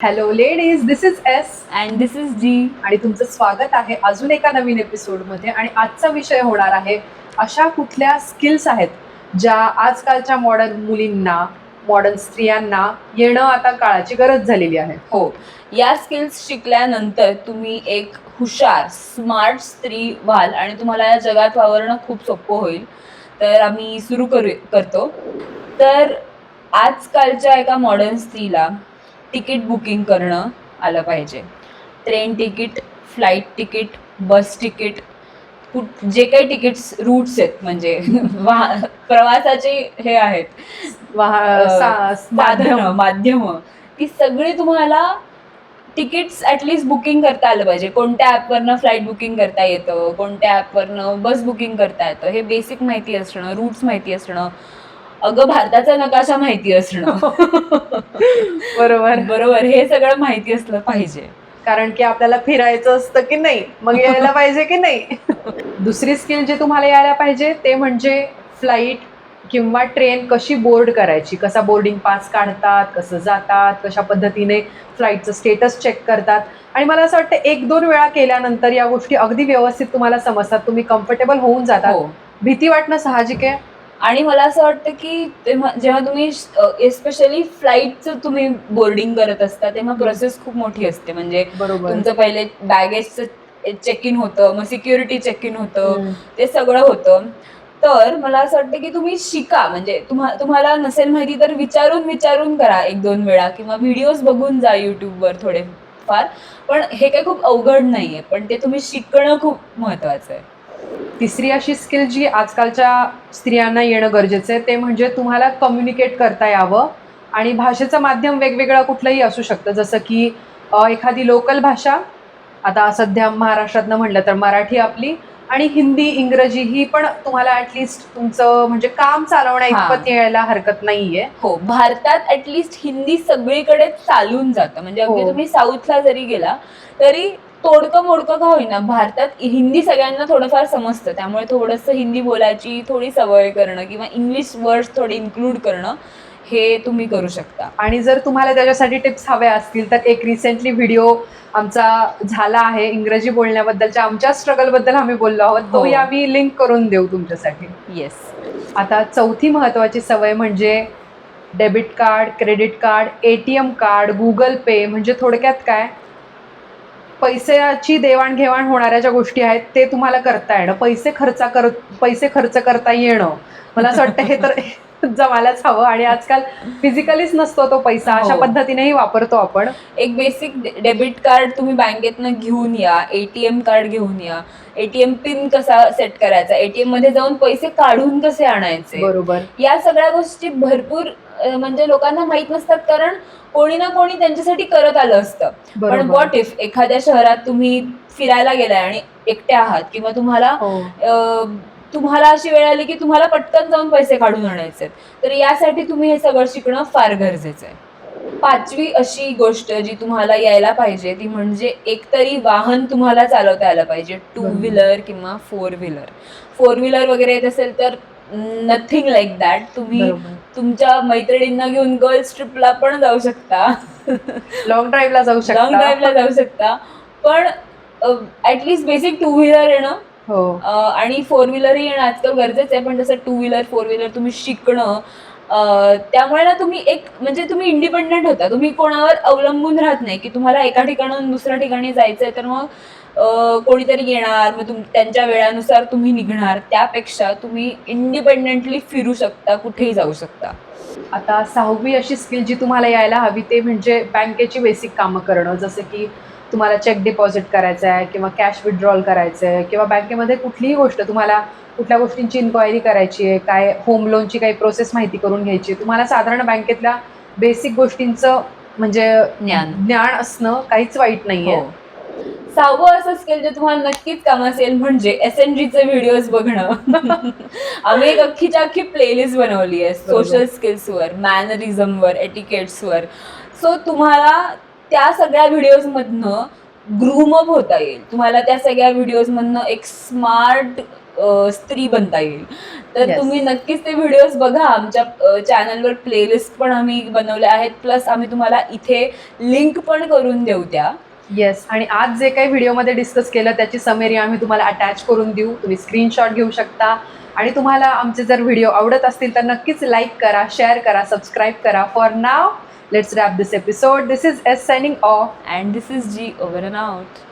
Hello ladies this is S and this is G आणि तुमचं स्वागत आहे अजून एका नवीन एपिसोडमध्ये आणि आजचा विषय होणार आहे अशा कुठल्या स्किल्स आहेत ज्या आजकालच्या मॉडर्न मुलींना मॉडर्न स्त्रियांना येणं आता काळाची गरज झालेली आहे? हो. या स्किल्स शिकल्यानंतर तुम्ही एक हुशार स्मार्ट स्त्री व्हाल आणि तुम्हाला या जगात वावरणं खूप सोपं होईल. तर आम्ही सुरू करू करतो. तर आजकालच्या एका मॉडर्न स्त्रीला तिकीट बुकिंग करणं आलं पाहिजे. Train ticket flight ticket bus ticket कुठ जे काही तिकीट्स रूट्स आहेत म्हणजे प्रवासाचे हे आहेत. वाह- साधनं माध्यम. माध्यमं. ती सगळी तुम्हाला तिकीट्स ॲटलिस्ट बुकिंग करता आलं पाहिजे. कोणत्या ॲपवरनं फ्लाईट बुकिंग करता येतं कोणत्या ॲपवरनं बस बुकिंग करता येतं हे बेसिक माहिती असणं रूट्स माहिती असणं अगं भारताचा नकाशा माहिती असणं. बरोबर. बरोबर हे सगळं माहिती असलं पाहिजे. कारण की आपल्याला फिरायचं असतं की नाही मग यायला पाहिजे की नाही? दुसरी स्किल जे तुम्हाला यायला पाहिजे ते म्हणजे फ्लाईट किंवा ट्रेन कशी बोर्ड करायची? कसा बोर्डिंग पास काढतात कसं जातात कशा पद्धतीने फ्लाईटचं स्टेटस चेक करतात? आणि मला असं वाटतं एक दोन वेळा केल्यानंतर या गोष्टी अगदी व्यवस्थित तुम्हाला समजतात तुम्ही कम्फर्टेबल होऊन जातात. हो. भीती वाटणं साहजिक आहे. आणि मला असं वाटतं की तेव्हा जेव्हा तुम्ही एस्पेशली फ्लाईटचं तुम्ही बोर्डिंग करत असता तेव्हा प्रोसेस खूप मोठी असते. म्हणजे तुमचं पहिले बॅगेजचं चेक इन होतं मग सिक्युरिटी चेक इन होतं. ते सगळं होतं. तर मला असं वाटतं की तुम्ही शिका. म्हणजे तुम्हा तुम्हाला नसेल माहिती तर विचारून विचारून करा एक दोन वेळा किंवा व्हिडिओज बघून जा युट्यूबवर थोडे फार. पण हे काही खूप अवघड नाही आहे पण ते तुम्ही शिकणं खूप महत्वाचं आहे. तिसरी अशी स्किल जी आजकालच्या स्त्रियांना येणं गरजेचं आहे ते म्हणजे तुम्हाला कम्युनिकेट करता यावं. आणि भाषेचं माध्यम वेगवेगळं कुठलंही असू शकतं. जसं की एखादी लोकल भाषा. आता सध्या महाराष्ट्रातनं म्हटलं तर मराठी आपली आणि हिंदी इंग्रजी ही पण तुम्हाला ॲटलिस्ट तुमचं म्हणजे काम चालवण्या इतपत यायला हरकत नाहीये. हो भारतात ऍटलिस्ट हिंदी सगळीकडे चालून जातं. म्हणजे अगदी हो. तुम्ही साऊथला जरी गेला तरी तोडकं मोडकं का होईना. भारतात हिंदी सगळ्यांना थोडंफार समजतं. त्यामुळे थोडंसं हिंदी बोलायची थोडी सवय करणं किंवा इंग्लिश वर्ड्स थोडे इन्क्लूड करणं हे तुम्ही करू शकता. आणि जर तुम्हाला त्याच्यासाठी टिप्स हव्या असतील तर एक रिसेंटली व्हिडिओ आमचा झाला आहे. इंग्रजी बोलण्याबद्दलच्या आमच्या स्ट्रगलबद्दल आम्ही बोललो आहोत. तो हो. आम्ही लिंक करून देऊ तुमच्यासाठी. येस आता चौथी महत्त्वाची सवय म्हणजे debit card credit card A T M card Google Pay म्हणजे थोडक्यात काय? पैशाची देवाणघेवाण होणाऱ्या ज्या गोष्टी आहेत ते तुम्हाला करता येणं. पैसे खर्च कर पैसे खर्च करता येणं. मला असं वाटतं हे तर जमायलाच हवं आणि आजकाल फिजिकलीच नसतो तो पैसा अशा हो. पद्धतीनेही वापरतो आपण. एक बेसिक डेबिट कार्ड तुम्ही बँकेतनं घेऊन या एटीएम कार्ड घेऊन या. एटीएम पिन कसा सेट करायचा? एटीएममध्ये जाऊन पैसे काढून कसे आणायचे? बरोबर. या सगळ्या गोष्टी भरपूर अ, म्हणजे लोकांना माहीत नसतात कारण कोणी ना कोणी त्यांच्यासाठी करत आलं असतं. पण बरोबर. व्हॉट इफ एखाद्या शहरात तुम्ही फिरायला गेलाय आणि एकटे आहात किंवा तुम्हाला हो. अ, तुम्हाला अशी वेळ आली की तुम्हाला पटकन जाऊन पैसे काढून आणायचे. तर यासाठी तुम्ही हे सगळं शिकणं फार गरजेचं आहे. पाचवी अशी गोष्ट जी तुम्हाला यायला पाहिजे ती म्हणजे एकतरी वाहन तुम्हाला चालवता यायला पाहिजे. टू. व्हीलर किंवा फोर व्हीलर फोर व्हीलर वगैरे येत असेल तर नथिंग लाईक दॅट तुम्ही तुमच्या मैत्रिणींना घेऊन गर्ल्स ट्रिपला पण जाऊ शकता. लॉंग ड्राईव्हला जाऊ लॉंग शकता ड्राईव्हला जाऊ शकता. पण ऍटलिस्ट बेसिक टू व्हीलर येणं हो. आणि फोर व्हीलरही येणं आजकाल गरजेचं आहे पण जसं टू व्हीलर फोर व्हीलर तुम्ही शिकणं त्यामुळे ना तुम्ही एक म्हणजे तुम्ही इंडिपेंडेंट होता. तुम्ही कोणावर अवलंबून राहत नाही की तुम्हाला एका ठिकाणाहून दुसऱ्या ठिकाणी जायचं आहे तर मग कोणीतरी येणार मग तुम त्यांच्या वेळानुसार तुम्ही निघणार. त्यापेक्षा तुम्ही इंडिपेंडेंटली फिरू शकता कुठेही जाऊ शकता. आता सहावी अशी स्किल जी तुम्हाला यायला हवी ते म्हणजे बँकेची बेसिक कामं करणं. जसं की तुम्हाला चेक डिपॉझिट करायचं आहे किंवा कॅश विड्रॉल करायचं आहे किंवा बँकेमध्ये कुठलीही गोष्ट तुम्हाला कुठल्या गोष्टींची इन्क्वायरी करायची आहे काय होम लोनची काही प्रोसेस माहिती करून घ्यायची आहे तुम्हाला साधारण बँकेतल्या बेसिक गोष्टींचं म्हणजे ज्ञान. ज्ञान असणं काहीच वाईट नाहीये. हो. सहावं असं स्किल जे तुम्हाला नक्कीच काम असेल म्हणजे एस एन जीचे व्हिडिओज बघणं. आम्ही एक अख्खीच्या अख्खी प्लेलिस्ट बनवली आहे. सोशल स्किल्सवर मॅनरिझमवर एटिकेट्सवर सो तुम्हाला त्या सगळ्या व्हिडिओजमधनं ग्रूमअप होता येईल. तुम्हाला त्या सगळ्या व्हिडिओजमधनं एक स्मार्ट स्त्री बनता येईल. तर Yes. तुम्ही नक्कीच ते व्हिडिओज बघा. आमच्या चॅनलवर प्लेलिस्ट पण आम्ही बनवल्या आहेत. प्लस आम्ही तुम्हाला इथे लिंक पण करून देऊ त्या. येस आणि आज जे काही व्हिडिओमध्ये डिस्कस केलं त्याची समेरी आम्ही तुम्हाला अटॅच करून देऊ. तुम्ही स्क्रीनशॉट घेऊ शकता. आणि तुम्हाला आमचे जर व्हिडिओ आवडत असतील तर नक्कीच लाईक करा शेअर करा सबस्क्राईब करा. For now let's wrap this episode this is S signing off and this is G over and out